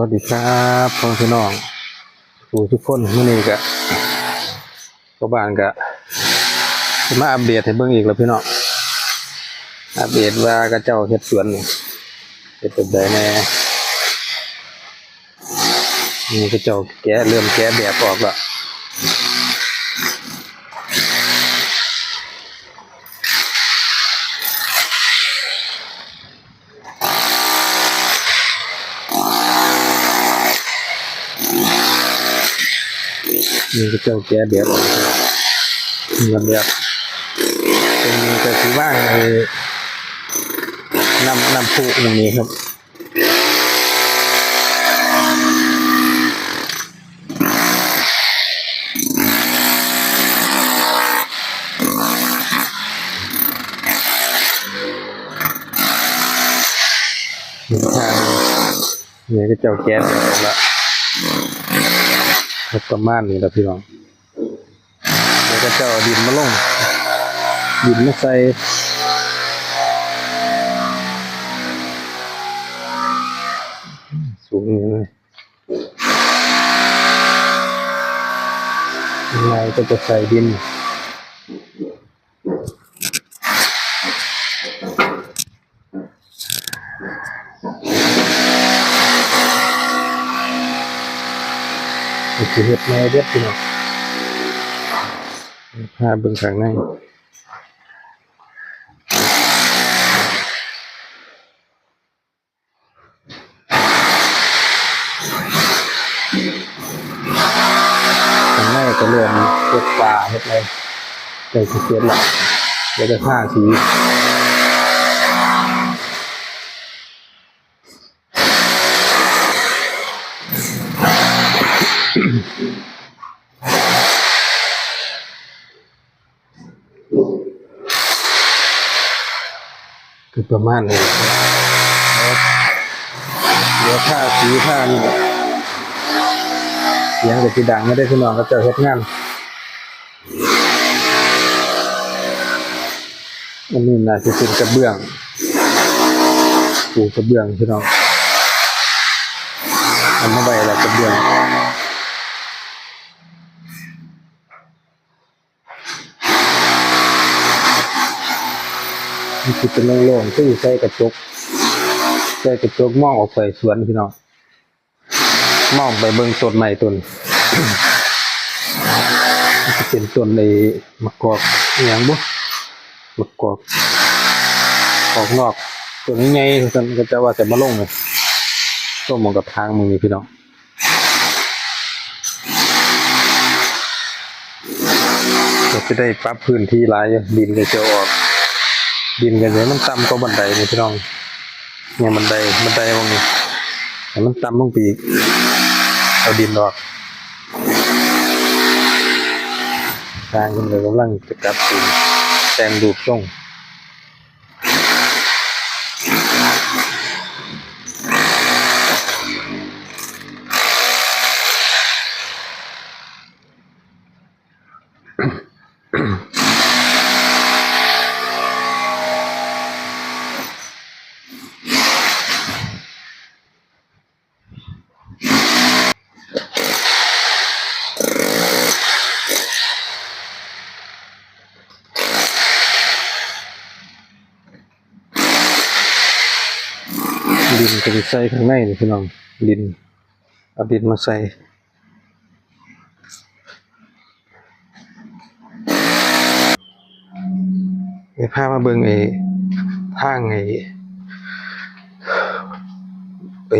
วัสดีครับพ่อพี่น้องผู้ทุกคนมื่อนี้กะก็บ้านกะมาอัปเดตให้เบิ่งอีกแล้วพี่น้องอัปเดตว่ากระเจ้าเฮ็ดสวนนี่เฮ็ดเป็นไดแน่นี่กระเจ้าแกะเริ่มแกะแบบออกแล้ว นี่กระเจ้าแกะแบบนี่ก็แบบเป็นกระสีว่างไอ้น้ำน้ำพุอย่างนี้ครับเนี่ทางนี่ก็เจ้าแก๊สออกละครับ ประมาณนี้แหละพี่น้องแล้วก็เจ้าเอาดินมาลง ดินมาใส่สูงอย่างนี้เลยยังไงก็จะใส่ดิน นี่คือเห็ดแม่เด็ดพี่น้องพาเบิ่งข้างในข้างในก็ริ่มเห็ดปลาเห็ดอะไรใส่เขียวละแล้วก็ผ้าสี คือประมาณนี้เดี๋ยวผ้าสีผ้านี่เสียงกับสีดังไม่ได้พี่น้องก็จะเฮ็ดงานอันนี้น่าจะเป็นกระเบื้องปูกระเบื้องพี่น้องเอันมาไว้แล้วกระเบื้อง มันคือเป็นโล่งๆที่ใส่กระจกใส่กระจกมองออกไปสวนพี่น้องมองไปเบิ่งต้นใหม่ต้นมันจะเป็นต้นในมะกอกอหย่างบ่มะกอกออกนอกตัวนี้ไงท่านก็จะว่าจะมาลงเลยต้นมองกับทางมึงนี่พี่น้องจะได้ปรับพื้นที่หลายดินก็จะออก ดินกันเลยมันต่ำกว่าบันไดนี่พี่น้องเนี่ยบันไดบันไดมองนี่แต่มันต่ำลงไปอีกเอาดินออกทางคนเลยกำลังจะกลับดินแต่งรูปทรงดิน ก็จะใส่ข้างในนี่พี่น้องดินเอาดินมาใส่ไอ้พามาเบิ่งไอ้ทางไอ้ไอ้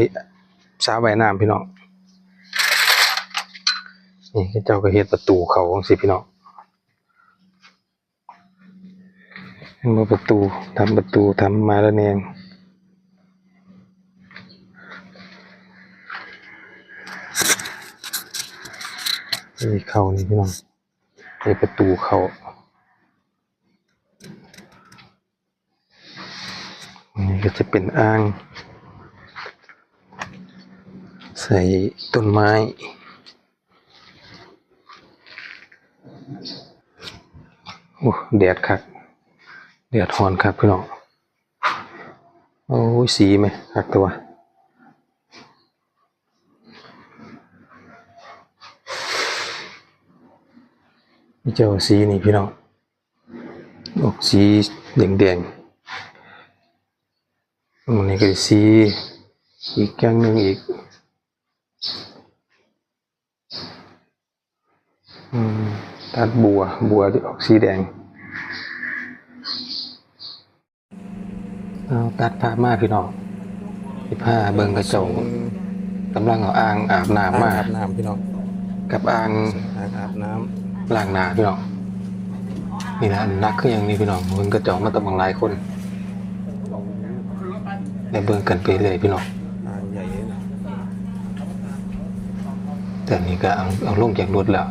สาว่ายน้ำพี่น้องนี่เจ้าก็เฮ็ดประตูเขาของสิพี่น้องเห็นบ่ประตูทำประตูทำมาแล้วเอง นี่เข้านี่พี่น้องนี่ประตูเข้านี่ก็จะเป็นอ่าง ใส่ต้นไม้โอ้แดดคักแดดฮอนคักพี่น้องโอ้ยสีไหมคักตัว นี่ เจ้าสีนี่พี่น้องออกสีแดงแดงๆอันนี้ก็สีอีกอย่างหนึ่งอีกอืมตัดบัวบัวที่ออกสีแดงเอาตัดผ้ามาพี่น้องที่ผ้าเบิ่งกระจกกำลังเอาอ่างอาบน้ำมาอาบน้ำพี่น้องกับอ่างอ่างอาบน้ ล้างหน้าพี่น้อง นี่นะอันนักคืออย่างนี้พี่น้องเบิ่งกระจกมาตะบังหลายคนในเบิ่งกันไปเลยพี่น้องแต่นี่ก็เอาเอาลงจากรถแล้ว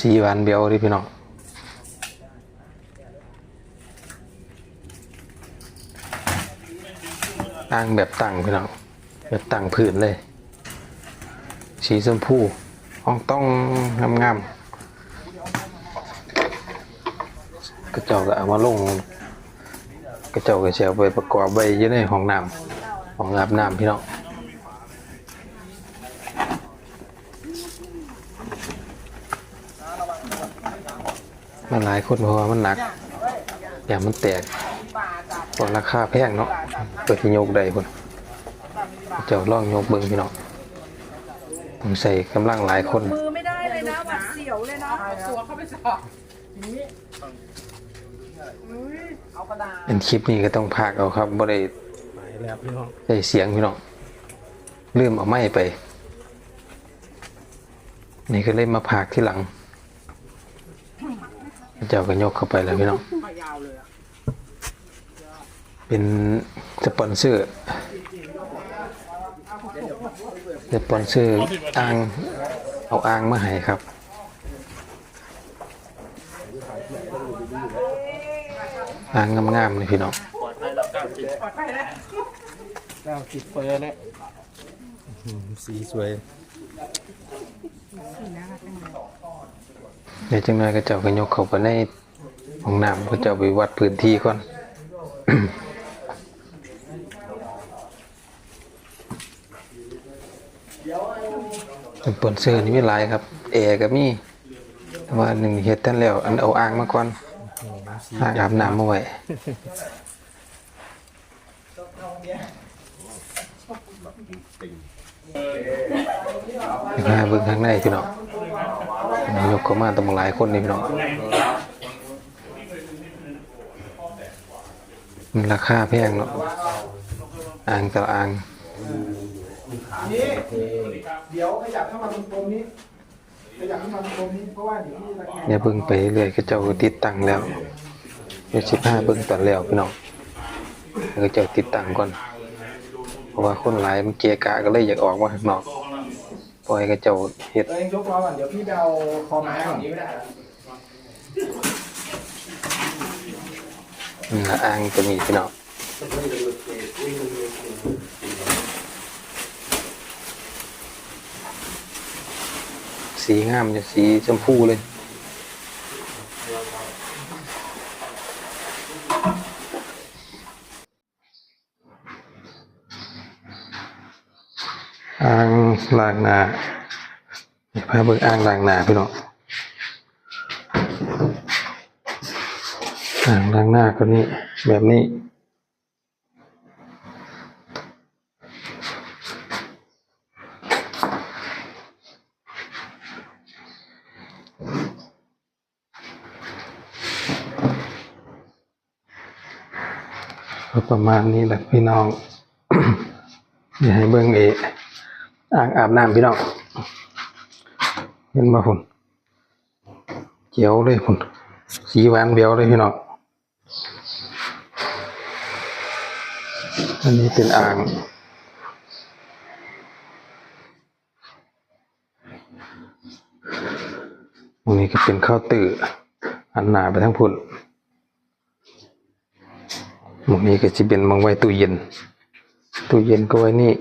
สีวานเบียวดิพี่น้องอ่างแบบตั้งพี่น้องแบบตั้งพื้นเลย สีชมพูห้องต้องงามๆกระเจ้าก็เอามาลงกระเจ้าก็เชียวไปประกอบไว้อยี่ในห้องน้ำห้องอาบน้ำพี่น้องมันหลายคนเพราะว่ามันหนัก อย่างมันแตกตอนราคาแพงเนาะเปิดที่โยกได้คนเจ้าล่องโยกเบิ้งพี่น้อง ผมใส่กำลังหลายคนมือไม่ได้เลยนะหวัดเสียวเลยเนาะตัวเข้าไปสอบเป็นคลิปนี้ก็ต้องพากเอาครับบ่ได้ไปแล้วพี่น้องได้เสียงพี่น้องลืมเอาไม้ไป นี่ก็เลยมาพากที่หลัง เจ้าก็ยกเข้าไปแล้วพี่น้องเป็นสปอนเซอร์ สปอนเซอร์อ่าง เอาอ่างมาให้ครับ อ่างงามๆเลยพี่น้องเก้าสิบเปอร์แล้วอื้อหือสีสวยเดี๋ยวจังหน่อยก็เจ้าก็ยกเข้าไปในห้องน้ำก็เจ้าไปวัดพื้นที่ก่อน เป็นปนเสื้อนี่ไม่หลายครับแอร์ก็มีแต่ว่าหนึ่งเฮ็ดท่านแล้ว อันเอาอ่างมาก่อนอ่างอาบน้ำมาไว้ไปพาเบิ่งข้างในพี่น้องยกเข้ามาต้องหลายคนนี่พี่น้องมันราคาแพงเนาะอ่างต่ออ่าง เดี๋ยวขยับเข้ามาตรงตรงนี้ขยับเข้ามาตรงตรงนี้เพราะว่าเดี๋ยวนี่ตะแกรงอย่าเบิ่งไปเรื่อยก็เจ้าก็ติดตั้งแล้วเดี๋ยวสิพาเบิ่งตอนแล้วพี่น้องแล้วก็เจ้าติดตั้งก่อน เพราะว่าคนหลายมันเกะกะก็เลยอยากออกมาข้างนอกปล่อยก็เจ้าเฮ็ดตัวเองยกล้อก่อนเดี๋ยวพี่ไปเอาคอไม้ก่อนนี้ไม่ได้นี่ละอ่างตัวนี้พี่น้อง สีงามจะสีชมพูเลยอ่างล้างหน้านี่พาเบิ่งอ่างล้างหน้าพี่น้องอ่างล้างหน้าก็นี่แบบนี้ ก็ประมาณนี้แหละพี่น้องอย่าให้เบิ่งเออ่างอาบน้ำพี่น้องเห็นมาพุ่นเขียวเลยพุ่นสีหวานเบียวเลยพี่น้องอันนี้เป็นอ่างอันนี้ก็เป็นข้าวตื่ออันหนาไปทั้งพุ่น มองนี้ก็จะเป็นมองไว้ตู้เย็น ตู้เย็นก็ไว้นี่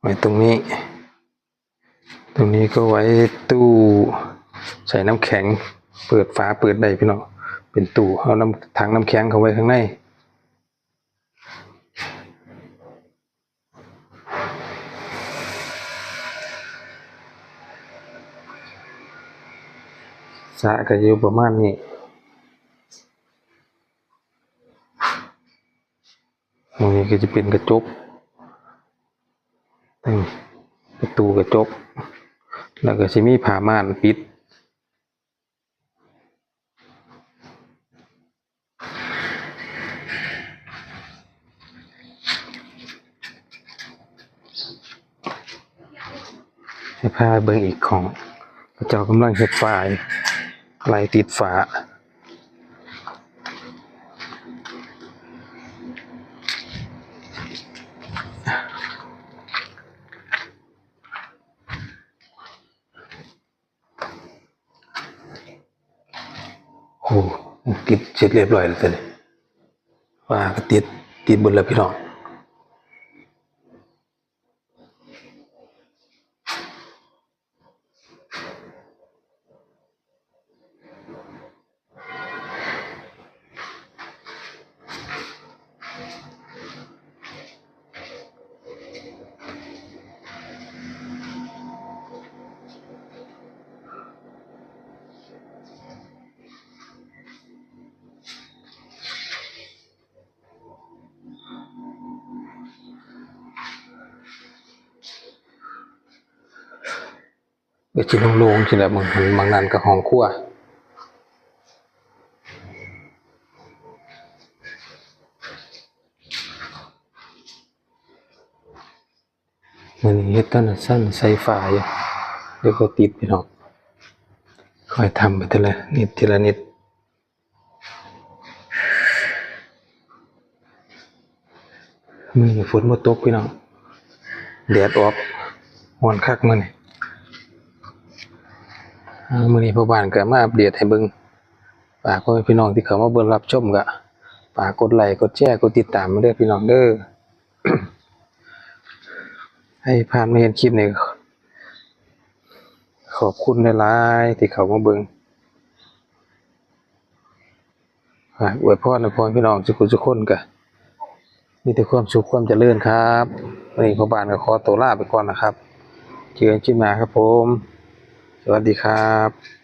ไว้ตรงนี้ ตรงนี้ก็ไว้ตู้ใส่น้ำแข็ง เปิดฝาเปิดได้พี่น้อง เป็นตู้เอาน้ำถังน้ำแข็งเข้าไว้ข้างในสะก็อยู่ประมาณนี้ ก็จะเป็นกระจกประตูกระจก แล้วก็สิมีผ้าม่านปิด ให้พาเบิ่งอีกของพระเจ้ากำลังเฮ็ดฝายไหลติดฝาโอ้ ติดเสร็จเรียบร้อยแล้วตอนนี้ฝ้าก็ติดติดบนแล้วพี่น้อง ก็จิโล่งๆสิแหละบางหันบางนั้นก็ห้องครัวมันเฮ็ดต้นสั้นใส่ฟ้าอยู่เดี๋ยวก็ติดพี่น้องค่อยทำไปทีละนิดทีละนิดมือฝนบ่ตกพี่น้องแดดออกร้อนคักมื้อนี่ มื้อนี้พ่อบ้านก็มาอัปเดตให้เบิ่งฝากพ่อพี่น้องที่เขามาเบิ่งรับชมก็ฝากกดไลค์กดแชร์กดติดตามมาเด้อพี่น้องเด้อให้ผ่านมาเห็นคลิปนี้ขอบคุณหลายๆที่เขามาเบิ่งอวยพรให้พ่อแม่พี่น้องทุกคนทุกคนก็มีแต่ความสุขความเจริญครับวันนี้พ่อบ้านก็ขอตัวลาไปก่อนนะครับ เจอกันคลิปหน้าครับผม สวัสดีครับ